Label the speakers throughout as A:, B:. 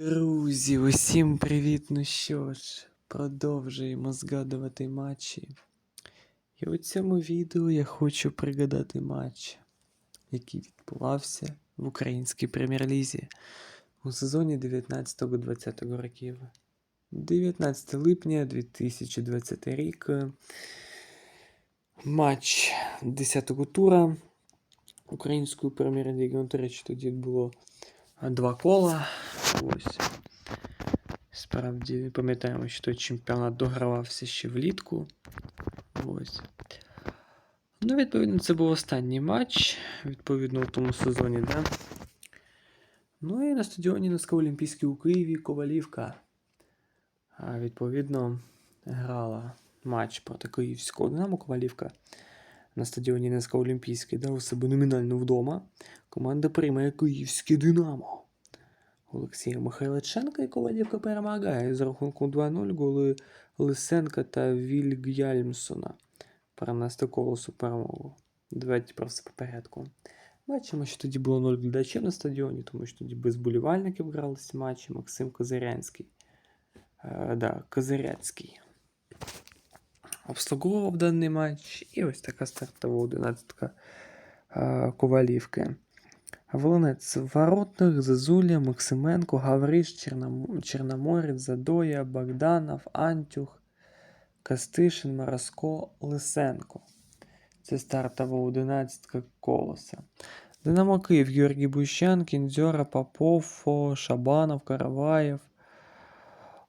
A: Друзі, усім привіт! Ну що ж, продовжуємо згадувати матчі. І у цьому відео я хочу пригадати матч, який відбувався в українській прем'єр-лізі у сезоні 19-20 років. 19 липня 2020 рік. Матч 10-го тура української прем'єр-ліги. Ну, до речі, тоді було два кола. Ось. Справді пам'ятаємо, що той чемпіонат догравався ще влітку. Ось. Ну, відповідно, це був останній матч, відповідно, у тому сезоні, да? Ну і на стадіоні НСК Олімпійський у Києві Ковалівка. А, відповідно, грала матч проти Київського Динамо Ковалівка на стадіоні НСК Олімпійський, да, у себе номінально вдома. Команда приймає Київське Динамо. Олексія Михайличенка і Ковалівка перемагає з рахунку 2-0 голи Лисенка та Вільгяльмсона. Перенести колосу перемогу. Давайте просто по порядку. Бачимо, що тоді було 0 глядачів на стадіоні, тому що тоді без болівальників гралися матчі. Максим Козирянський. Е, да, Козиряцький. Обслуговував даний матч. І ось така стартова одинадцятка е, Ковалівки. Волонець Воротних, Зазуля, Максименко, Гавриш, Черном... Чорноморець, Задоя, Богданов, Антюх, Кастишин, Морозко, Лисенко. Це стартова одинадцятка колоса. Динамо Київ, Георгій Бущан, Кіндзьора, Попов, Шабанов, Караваєв,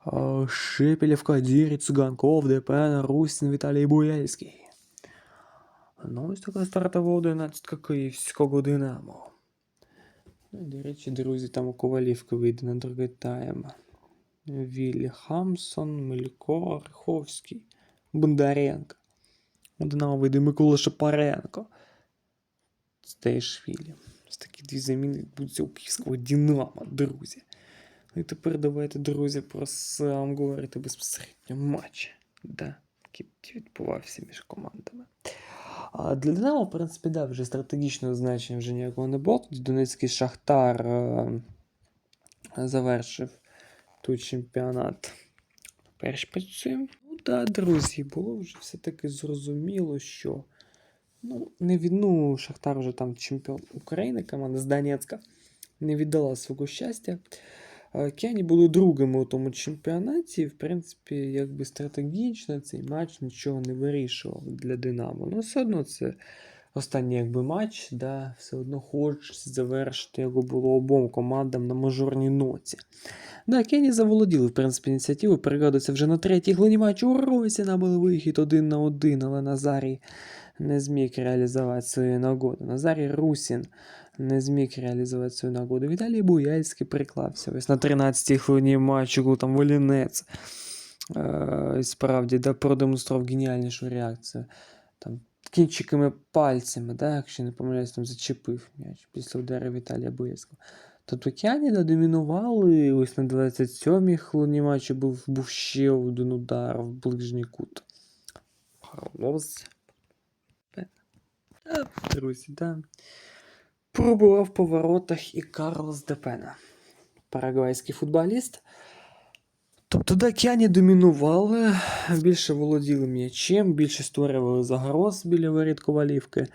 A: е, Шепелєв, Кадірі, Цуганков, ДПН, Русін, Віталій Буяльський. Ну, ось така стартова одинадцятка київського Динамо. До речі, друзі, там у Ковалівки вийде на другий тайм. Віллі Хамсон, Мелько, Ореховський, Бондаренко. Динамо вийде Микола Шапаренко. Стейшвілі. Ось такі дві заміни відбудуться у київського Динамо, друзі. Ну і тепер давайте, друзі, про сам говорити безпосередньо матч, да, який відбувався між командами. А для Динамо, в принципі, да, вже стратегічного значення вже ніякого не було. Донецький Шахтар е, завершив той чемпіонат. Перш працюємо. Ну да, друзі, було вже все-таки зрозуміло, що ну, не від, ну, Шахтар вже там чемпіон України, команда з Донецька, не віддала свого щастя. Кияні були другими у тому чемпіонаті, в принципі, якби стратегічно цей матч нічого не вирішував для Динамо. Ну, все одно це останній якби, матч, да, все одно хочеться завершити його було обом командам на мажорній ноті. Да, Кені заволоділи, в принципі, ініціативу. Перегадується вже на третій хвилині матчу. У Росіна був вихід один на один, але Назарій не зміг реалізувати свою нагоду. Назарій Русін не зміг реалізувати свою нагоду. Віталій Буяльський приклався. Ось на 13-й хвилині матчу, коли там Волінець е, справді да, продемонстрував геніальнішу реакцію. Там Кінчиками пальцями, да, якщо не помиляюсь, там зачепив м'яч після удару Віталія Боєцького. Тобто Кіаніда домінували, ось на 27-й хвилині матчу був, був ще один удар в ближній кут. Харлоз. Друзі, да. Пробував в поворотах і Карлос Депена, парагвайський футболіст. Тобто, да, Кіані домінували, більше володіли м'ячем, більше створювали загроз біля воріт Ковалівки.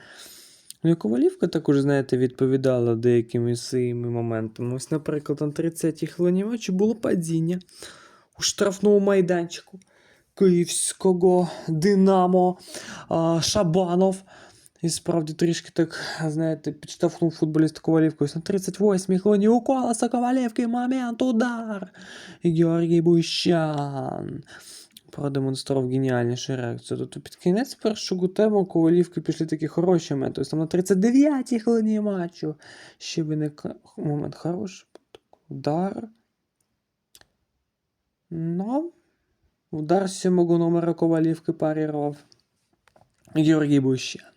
A: Ну і Ковалівка також, знаєте, відповідала деякими своїми моментами. Ось, наприклад, на 30-й хвилині матчу було падіння у штрафному майданчику київського Динамо Шабанов. І справді трішки так, знаєте, підштовхнув футболіст Ковалівку. Ось на 38-й хвилині у колоса Ковалівки момент, удар. І Георгій Бущан продемонстрував геніальнішу реакцію. Тобто під кінець першого тему Ковалівки пішли такі хороші моменти. Ось там на 39-й хвилині матчу ще виник момент хороший. Удар. Ну, удар сьомого номера Ковалівки парірував Георгій Бущан.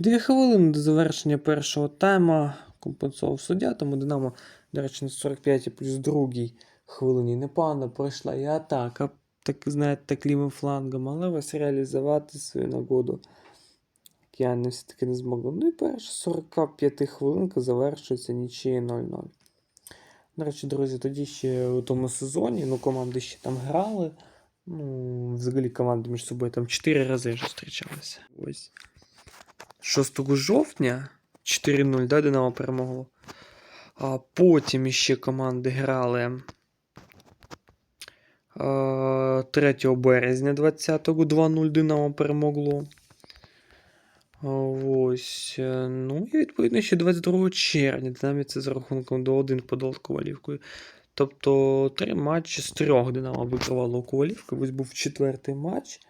A: Дві хвилини до завершення першого тайма компенсував суддя, тому Динамо, до речі, на 45 плюс другій хвилині непогано пройшла і атака, так знаєте, так лівим флангом, але ось реалізувати свою нагоду кияни все-таки не змогли. Ну і перша 45 хвилинка завершується нічиєю 0-0. До речі, друзі, тоді ще у тому сезоні, ну, команди ще там грали. Ну, взагалі команди між собою там 4 рази зустрічалися. Ось. 6 жовтня 4-0, да, Динамо перемогло. А потім іще команди грали. е, 3 березня 20-го 2-0 Динамо перемогло. Ось. е, Ну і відповідно ще 22 червня Динамо це за рахунком до 1 подолав Ковалівкою. Тобто три матчі з трьох Динамо вигравало Ковалівку. Ось був четвертий матч.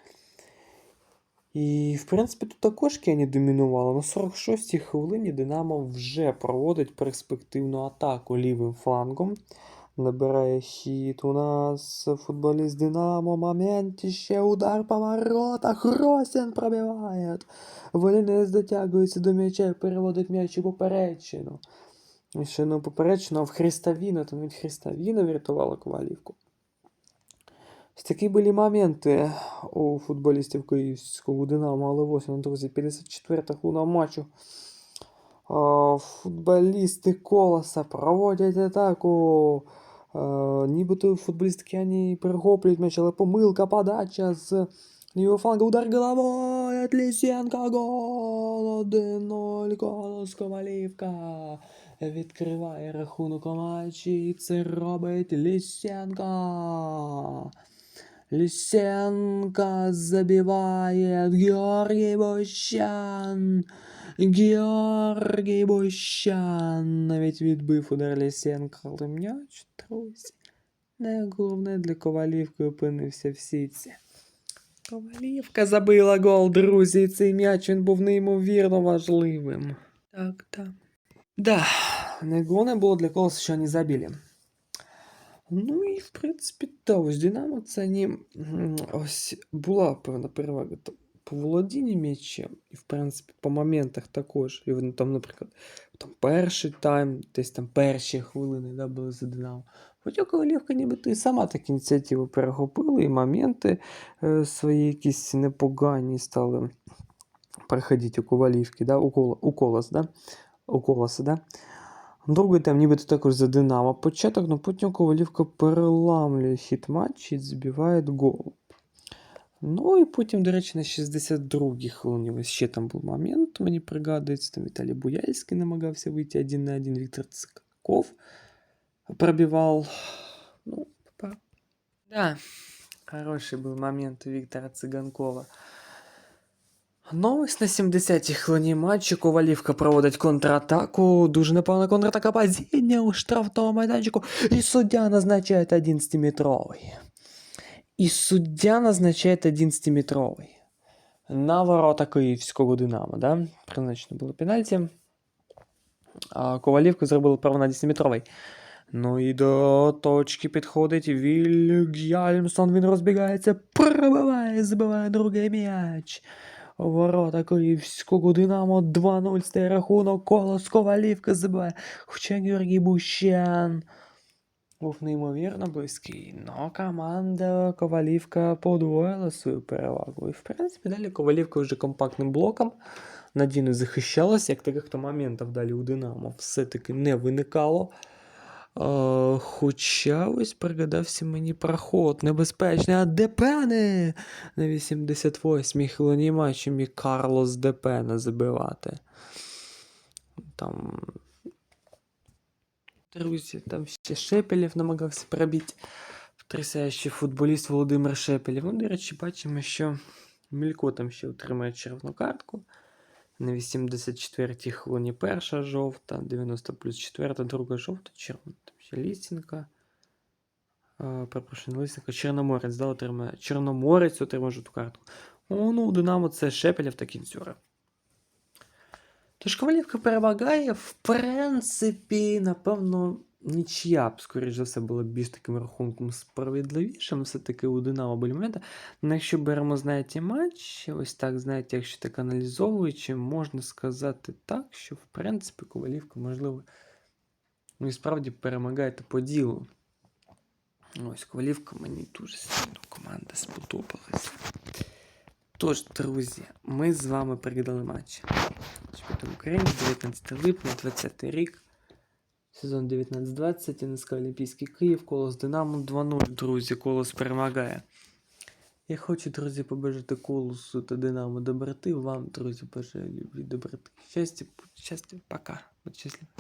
A: І, в принципі, тут також Кені домінувало. На 46-й хвилині Динамо вже проводить перспективну атаку лівим флангом. Набирає хід у нас футболіст Динамо. Момент ще удар по воротах. Росін пробиває. Волінець дотягується до м'яча і переводить м'яч у поперечину. Ще не поперечину, а в Христавіно, там від Христавіно врятувала Ковалівку. Такі були моменти у футболістів київського Динамо, але ось, ну, друзі, 54-та хвилина матчу. Футболісти Колоса проводять атаку. Нібито футболісти Кіані перехоплюють м'яч, але помилка, подача з лівого фланга, удар головою від Лісенка, гол 1-0, Колос Ковалівка. Відкриває рахунок матчі, і це робить Лісенко. Лисенко забивает Георгий Бощан. Георгій Бощан навіть відбив удар Лисенка, але м'яч, друзі. Найголовне для Ковалівки опинився в сіці. Ковалівка забила гол, друзі, і цей м'яч він був неймовірно важливим. Так, так. Да, найголовне було для Колоса, що вони забили. Ну і в принципі, та ось Динамо це ні. Ось була певна перевага по володінні м'ячем, і в принципі по моментах також. І вони там, наприклад, там перший тайм, десь там перші хвилини да, були за Динамо. Потім Ковалівка нібито і сама так ініціативу перехопила, і моменти е, свої якісь непогані стали приходити у Ковалівки, да, у, Коло, у Колос, да? у Колоса, да? Другий тайм нібито також за Динамо. Початок, но потім Ковалівка переламлює хід матчу і забиває гол. Ну і потім, до речі, на 62-й хвилині ще там був момент, мені пригадується, там Віталій Буяльський намагався вийти один на один, Віктор Цикаков пробивав. Ну. Да, хороший був момент у Віктора Циганкова. Ну, ось на 70-й хвилині матчу Ковалівка проводить контратаку. Дуже непогана контратака падіння у штрафному майданчику. І суддя назначає 11-метровий. І суддя назначає 11-метровий. На ворота київського Динамо, да? Призначено було пенальті. А Ковалівка зробила право на 10-метровий. Ну і до точки підходить Вільгяльмсон. Він розбігається, пробиває, забиває другий м'яч. Ворота Київського Динамо 2-0 стає рахунок. Колос Ковалівка забиває. Хоча Георгій Бущан був неймовірно близький. Но команда Ковалівка подвоїла свою перевагу. І в принципі далі Ковалівка вже компактним блоком надійно захищалася, як таких то моментів далі у Динамо все-таки не виникало. Хоча ось пригадався мені проход небезпечний. А Депене на 88-й хвилині матчі міг Карлос Депене забивати. Там. Друзі, там ще Шепелєв намагався пробити. Потрясаючий футболіст Володимир Шепелєв. Ну, до речі, бачимо, що Мілько там ще отримає червону картку. На 84-й хвилині перша жовта, 90 плюс 4, друга жовта, червона. Там ще Перепрошую, не Лісінка, Чорноморець, да, отримає. Чорноморець отримає жовту картку. О, ну, Динамо це Шепелєв та Кінцюра. Тож Ковалівка перемагає, в принципі, напевно, нічия б, скоріш за все, була більш таким рахунком справедливішим. Все-таки у Динамо моменти. Ну, якщо беремо, знаєте, матч, ось так, знаєте, якщо так аналізовуючи, можна сказати так, що в принципі Ковалівка, можливо, ну і справді перемагає по ділу. Ось Ковалівка мені дуже сильно команда сподобалася. Тож, друзі, ми з вами передали матч. Чемпіонат України 19 липня, 20 рік. Сезон 19-20, НСК Олімпійський Київ, Колос Динамо 2-0, друзі, Колос перемагає. Я хочу, друзі, побажати Колосу та Динамо доброти. Вам, друзі, бажаю любі доброти. Щастя, щастя, пока.